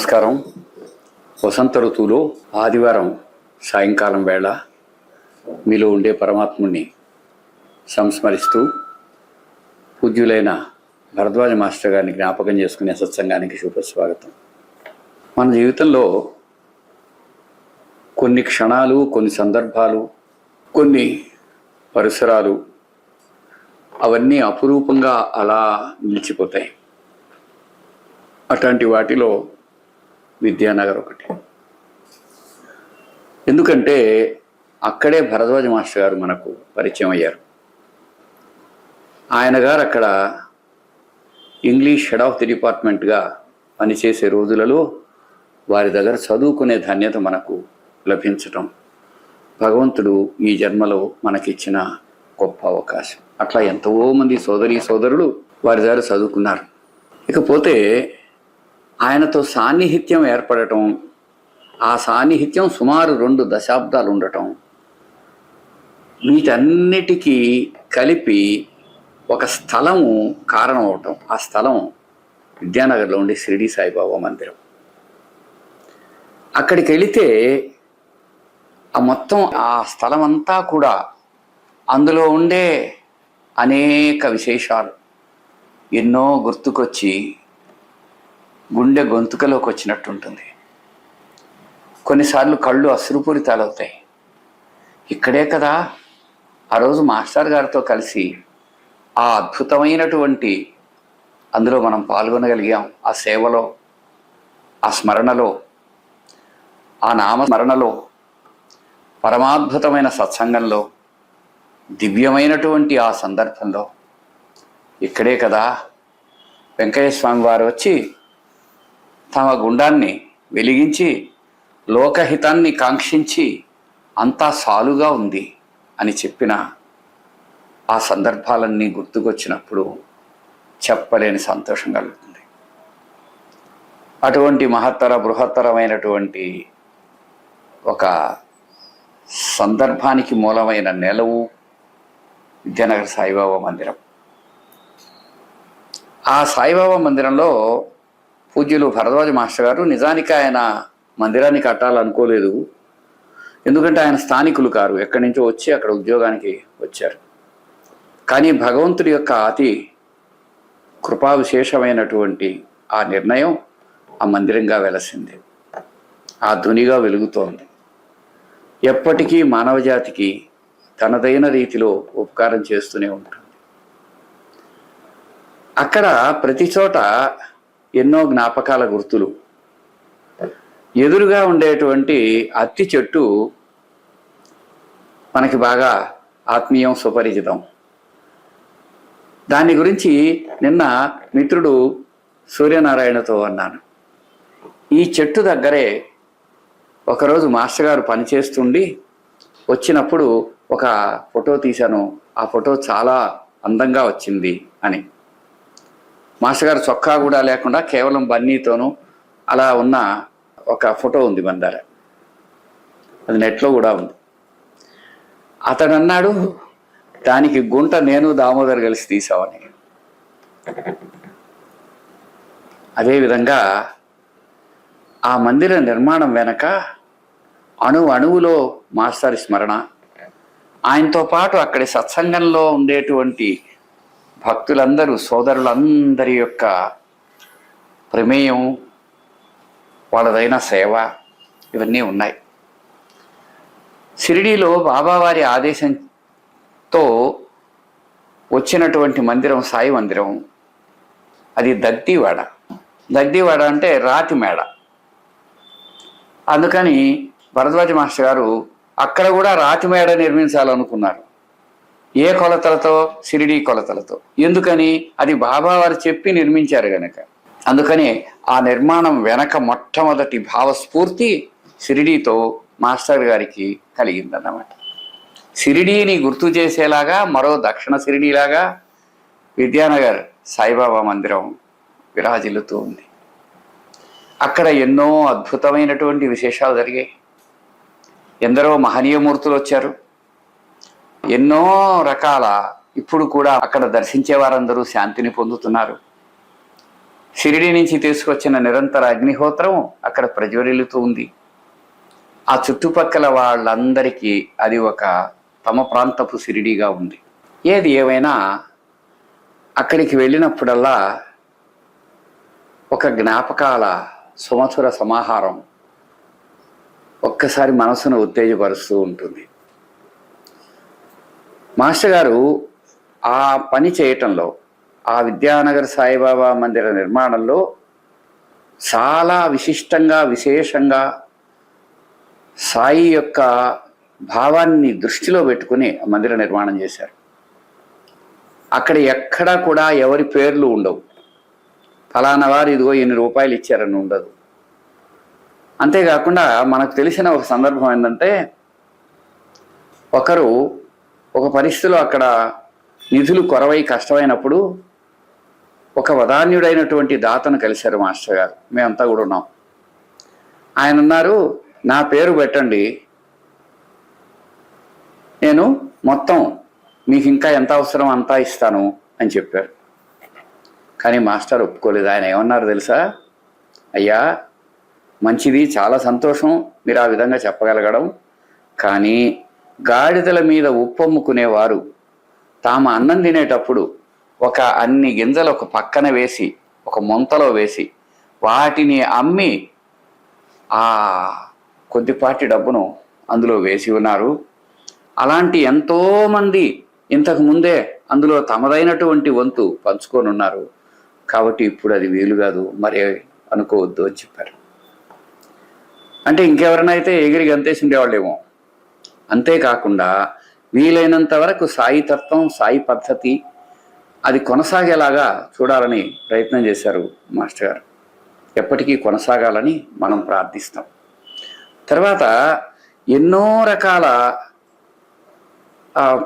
నమస్కారం. వసంత ఋతువులో ఆదివారం సాయంకాలం వేళ మీలో ఉండే పరమాత్ముని సంస్మరిస్తూ పూజ్యులైన భరద్వాజ మాస్టర్ గారిని జ్ఞాపకం చేసుకునే సత్సంగానికి శుభస్వాగతం. మన జీవితంలో కొన్ని క్షణాలు కొన్ని సందర్భాలు కొన్ని పరిసరాలు అవన్నీ అపురూపంగా అలా నిలిచిపోతాయి. అట్లాంటి వాటిలో విద్యానగర్ ఒకటి. ఎందుకంటే అక్కడే భరద్వాజ మాస్టర్ గారు మనకు పరిచయం అయ్యారు. ఆయన గారు అక్కడ ఇంగ్లీష్ హెడ్ ఆఫ్ ది డిపార్ట్మెంట్గా పనిచేసే రోజులలో వారి దగ్గర చదువుకునే ధన్యత మనకు లభించటం భగవంతుడు ఈ జన్మలో మనకిచ్చిన గొప్ప అవకాశం. అట్లా ఎంతో మంది సోదరి సోదరులు వారి దగ్గర చదువుకున్నారు. ఇకపోతే ఆయనతో సాన్నిహిత్యం ఏర్పడటం ఆ సాన్నిహిత్యం సుమారు రెండు దశాబ్దాలు ఉండటం వీటన్నిటికీ కలిపి ఒక స్థలము కారణం అవటం ఆ స్థలం విద్యానగర్లో ఉండే షిరిడి సాయిబాబా మందిరం. అక్కడికి వెళితే ఆ మొత్తం ఆ స్థలం అంతా కూడా అందులో ఉండే అనేక విశేషాలు ఎన్నో గుర్తుకొచ్చి గుండె గొంతుకలోకి వచ్చినట్టు ఉంటుంది కొన్నిసార్లు కళ్ళు అశ్రుపూరితాలవుతాయి ఇక్కడే కదా ఆ రోజు మాస్టర్ గారితో కలిసి ఆ అద్భుతమైనటువంటి అందులో మనం పాల్గొనగలిగాం. ఆ సేవలో ఆ స్మరణలో ఆ నామస్మరణలో పరమాద్భుతమైన సత్సంగంలో దివ్యమైనటువంటి ఆ సందర్భంలో. ఇక్కడే కదా వెంకయ్య స్వామి వారు వచ్చి తమ గుండాన్ని వెలిగించి లోకహితాన్ని కాంక్షించి అంతా సాలుగా ఉంది అని చెప్పిన ఆ సందర్భాలన్నీ గుర్తుకొచ్చినప్పుడు చెప్పలేని సంతోషం కలుగుతుంది. అటువంటి మహత్తర బృహత్తరమైనటువంటి ఒక సందర్భానికి మూలమైన నెలవు విద్యానగర సాయిబాబా మందిరం. ఆ సాయిబాబా మందిరంలో పూజ్యులు భరద్వాజ మాస్టర్ గారు నిజానికి ఆయన మందిరాన్ని కట్టాలనుకోలేదు. ఎందుకంటే ఆయన స్థానికులు కారు. ఎక్కడి నుంచో వచ్చి అక్కడ ఉద్యోగానికి వచ్చారు. కానీ భగవంతుడి యొక్క అతి కృపావిశేషమైనటువంటి ఆ నిర్ణయం ఆ మందిరంగా వెలసింది. ఆ ధునిగా వెలుగుతోంది. ఎప్పటికీ మానవజాతికి తనదైన రీతిలో ఉపకారం చేస్తూనే ఉంటుంది. అక్కడ ప్రతి చోట ఎన్నో జ్ఞాపకాల గుర్తులు. ఎదురుగా ఉండేటువంటి అత్తి చెట్టు మనకి బాగా ఆత్మీయం సుపరిచితం. దాని గురించి నిన్న మిత్రుడు సూర్యనారాయణతో అన్నాను. ఈ చెట్టు దగ్గరే ఒకరోజు మాస్టర్ గారు పనిచేస్తుండి వచ్చినప్పుడు ఒక ఫోటో తీశాను. ఆ ఫోటో చాలా అందంగా వచ్చింది అని. మాస్టర్ గారు చొక్కా కూడా లేకుండా కేవలం బన్నీతోనూ అలా ఉన్న ఒక ఫోటో ఉంది మన దగ్గర అది నెట్లో కూడా ఉంది. అతడు అన్నాడు దానికి గుంట నేను దామోదర్ కలిసి తీసామని అదేవిధంగా ఆ మందిర నిర్మాణం వెనక అణు అణువులో మాస్టర్ స్మరణ ఆయనతో పాటు అక్కడి సత్సంగంలో ఉండేటువంటి భక్తులందరూ సోదరులందరి యొక్క ప్రమేయం వాళ్ళదైన సేవ ఇవన్నీ ఉన్నాయి. షిరిడీలో బాబావారి ఆదేశంతో వచ్చినటువంటి మందిరం సాయి మందిరం అది దగ్దివాడ. దగ్దివాడ అంటే రాతి మేడ. అందుకని భరద్వాజ మాస్టర్ గారు అక్కడ కూడా రాతి మేడ నిర్మించాలనుకున్నారు. ఏ కొలతలతో? సిరిడి కొలతలతో. ఎందుకని? అది బాబా వారు చెప్పి నిర్మించారు గనక. అందుకని ఆ నిర్మాణం వెనక మొట్టమొదటి భావస్ఫూర్తి షిరిడీతో మాస్టర్ గారికి కలిగిందన్నమాట. షిరిడీని గుర్తు చేసేలాగా మరో దక్షిణ సిరిడీలాగా విద్యానగర్ సాయిబాబా మందిరం విరాజిల్లుతూ ఉంది. అక్కడ ఎన్నో అద్భుతమైనటువంటి విశేషాలు జరిగాయి. ఎందరో మహనీయమూర్తులు వచ్చారు. ఎన్నో రకాల ఇప్పుడు కూడా అక్కడ దర్శించే వారందరూ శాంతిని పొందుతున్నారు. షిరిడి నుంచి తీసుకొచ్చిన నిరంతర అగ్నిహోత్రం అక్కడ ప్రజ్వరిల్లుతూ ఉంది. ఆ చుట్టుపక్కల వాళ్ళందరికీ అది ఒక తమ ప్రాంతపు సిరిడిగా ఉంది. ఏది ఏమైనా అక్కడికి వెళ్ళినప్పుడల్లా ఒక జ్ఞాపకాల సుమధుర సమాహారం ఒక్కసారి మనసును ఉత్తేజపరుస్తూ ఉంటుంది. మాస్టర్ గారు ఆ పని చేయటంలో ఆ విద్యానగర్ సాయిబాబా మందిర నిర్మాణంలో చాలా విశిష్టంగా విశేషంగా సాయి యొక్క భావాన్ని దృష్టిలో పెట్టుకుని ఆ మందిర నిర్మాణం చేశారు. అక్కడ ఎక్కడా కూడా ఎవరి పేర్లు ఉండవు. ఫలానా వారు ఇదిగో ఎన్ని రూపాయలు ఇచ్చారని ఉండదు. అంతేకాకుండా మనకు తెలిసిన ఒక సందర్భం ఏంటంటే ఒకరు ఒక పరిస్థితిలో అక్కడ నిధులు కొరవై కష్టమైనప్పుడు ఒక వదాన్యుడైనటువంటి దాతను కలిశారు మాస్టర్ గారు. మేమంతా కూడా ఉన్నాం. ఆయన అన్నారు నా పేరు పెట్టండి. నేను మొత్తం మీకు ఇంకా ఎంత అవసరం అంతా ఇస్తాను అని చెప్పారు. కానీ మాస్టర్ ఒప్పుకోలేదు. ఆయన ఏమన్నారు తెలుసా? అయ్యా మంచిది చాలా సంతోషం. మీరు ఆ విధంగా చెప్పగలగడం. కానీ గాడిదల మీద ఉప్పొమ్ముకునేవారు. తాము అన్నం తినేటప్పుడు ఒక అన్ని గింజలు ఒక పక్కన వేసి ఒక ముంతలో వేసి వాటిని అమ్మి ఆ కొద్దిపాటి డబ్బును అందులో వేసి ఉన్నారు. అలాంటి ఎంతోమంది ఇంతకు ముందే అందులో తమదైనటువంటి వంతు పంచుకొని ఉన్నారు కాబట్టి ఇప్పుడు అది వీలు కాదు మరి అనుకోవద్దు అని చెప్పారు. అంటే ఇంకెవరైనా అయితే ఎగిరి గంతేసి ఉండేవాళ్ళేమో అంతేకాకుండా వీలైనంత వరకు సాయి తత్వం సాయి పద్ధతి అది కొనసాగేలాగా చూడాలని ప్రయత్నం చేశారు మాస్టర్ గారు. ఎప్పటికీ కొనసాగాలని మనం ప్రార్థిస్తాం. తర్వాత ఎన్నో రకాల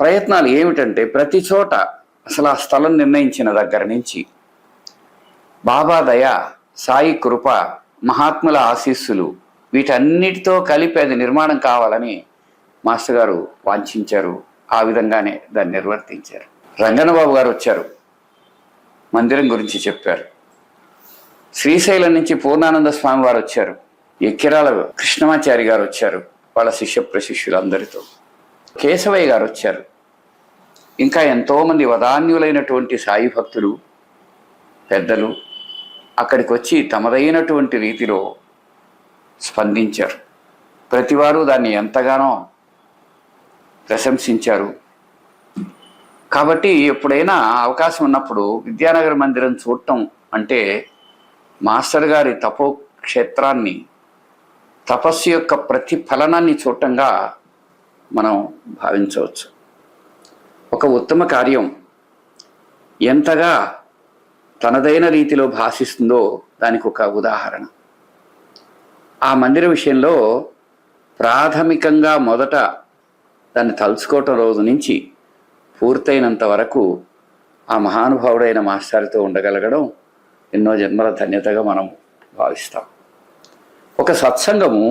ప్రయత్నాలు ఏమిటంటే ప్రతి చోట అసలు ఆ స్థలం నిర్ణయించిన దగ్గర నుంచి బాబా దయ సాయి కృప మహాత్ముల ఆశీస్సులు వీటన్నిటితో కలిపి అది నిర్మాణం కావాలని మాస్టర్ గారు వాంఛించారు ఆ విధంగానే దాన్ని నిర్వర్తించారు. రంగనబాబు గారు వచ్చారు. మందిరం గురించి చెప్పారు. శ్రీశైలం నుంచి పూర్ణానంద స్వామి వారు వచ్చారు. ఎక్కిరాల కృష్ణమాచారి గారు వచ్చారు. వాళ్ళ శిష్య ప్రశిష్యులందరితో. కేశవయ్య గారు వచ్చారు. ఇంకా ఎంతోమంది వదాన్యులైనటువంటి సాయి భక్తులు పెద్దలు అక్కడికి వచ్చి తమదైనటువంటి రీతిలో స్పందించారు. ప్రతివారు దాన్ని ఎంతగానో ప్రశంసించారు. కాబట్టి ఎప్పుడైనా అవకాశం ఉన్నప్పుడు విద్యానగర్ మందిరం చూడటం అంటే మాస్టర్ గారి తపో క్షేత్రాన్ని తపస్సు యొక్క ప్రతిఫలనాన్ని చూడటంగా మనం భావించవచ్చు. ఒక ఉత్తమ కార్యం ఎంతగా తనదైన రీతిలో భాషిస్తుందో దానికి ఒక ఉదాహరణ. ఆ మందిర విషయంలో ప్రాథమికంగా మొదట దాన్ని తలుచుకోవటం రోజు నుంచి పూర్తయినంత వరకు ఆ మహానుభావుడైన మాస్టర్తో ఉండగలగడం ఎన్నో జన్మల ధన్యతగా మనం భావిస్తాం. ఒక సత్సంగము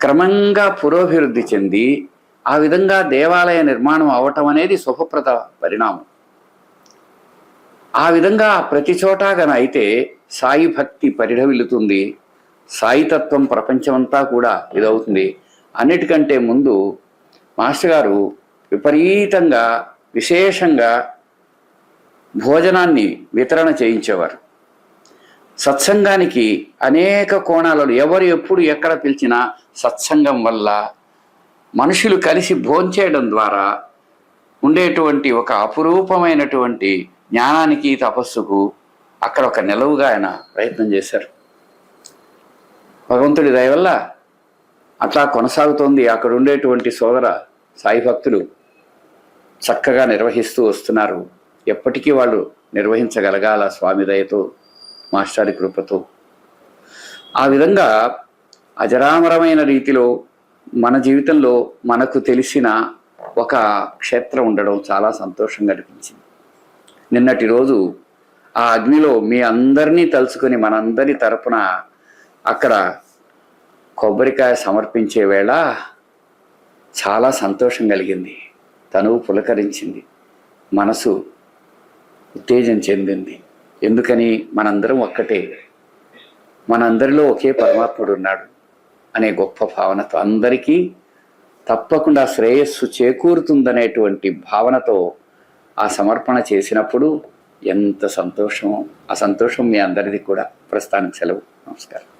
క్రమంగా పురోభివృద్ధి చెంది ఆ విధంగా దేవాలయ నిర్మాణం అవటం అనేది శుభప్రద పరిణామం. ఆ విధంగా ప్రతి చోటా గన అయితే సాయి భక్తి పరిఢవిల్లుతుంది సాయితత్వం ప్రపంచమంతా కూడా ఇదవుతుంది. అన్నిటికంటే ముందు మాస్టర్ గారు విపరీతంగా విశేషంగా భోజనాన్ని వితరణ చేయించేవారు. సత్సంగానికి అనేక కోణాలలో ఎవరు ఎప్పుడు ఎక్కడ పిలిచినా సత్సంగం వల్ల మనుషులు కలిసి భోంచేయడం ద్వారా ఉండేటువంటి ఒక అపురూపమైనటువంటి జ్ఞానానికి తపస్సుకు అక్కడ ఒక నిలవుగా ఆయన ప్రయత్నం చేశారు. భగవంతుడి దయవల్ల అట్లా కొనసాగుతోంది అక్కడ ఉండేటువంటి సోదర సాయి భక్తులు చక్కగా నిర్వహిస్తూ వస్తున్నారు. ఎప్పటికీ వాళ్ళు నిర్వహించగలగాల స్వామి దయతో మాస్టారి కృపతో. ఆ విధంగా అజరామరమైన రీతిలో మన జీవితంలో మనకు తెలిసిన ఒక క్షేత్రం ఉండడం చాలా సంతోషంగా అనిపించింది నిన్నటి రోజు ఆ అగ్నిలో మీ అందరినీ తలుచుకొని మనందరి తరపున అక్కడ కొబ్బరికాయ సమర్పించే వేళ చాలా సంతోషం కలిగింది. తనువు పులకరించింది. మనసు ఉత్తేజం చెందింది. ఎందుకని? మనందరం ఒక్కటే. మనందరిలో ఒకే పరమాత్ముడు ఉన్నాడు అనే గొప్ప భావనతో అందరికీ తప్పకుండా శ్రేయస్సు చేకూరుతుందనేటువంటి భావనతో ఆ సమర్పణ చేసినప్పుడు ఎంత సంతోషం ఆ సంతోషం మీ అందరిది కూడా. ప్రస్థానం సెలవు. నమస్కారం.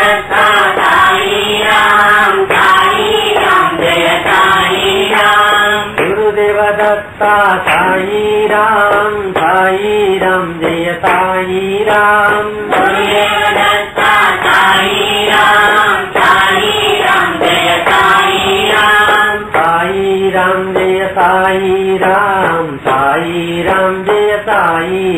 साई राम साई राम जय साई राम गुरुदेव दत्ता साई राम साई राम जय साई राम साई राम जय साई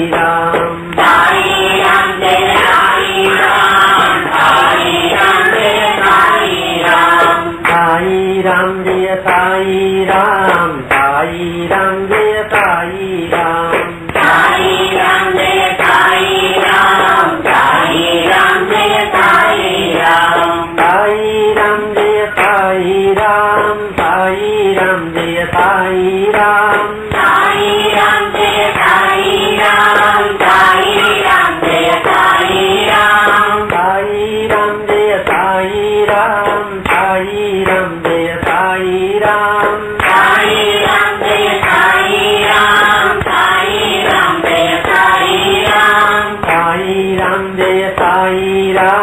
Yeah.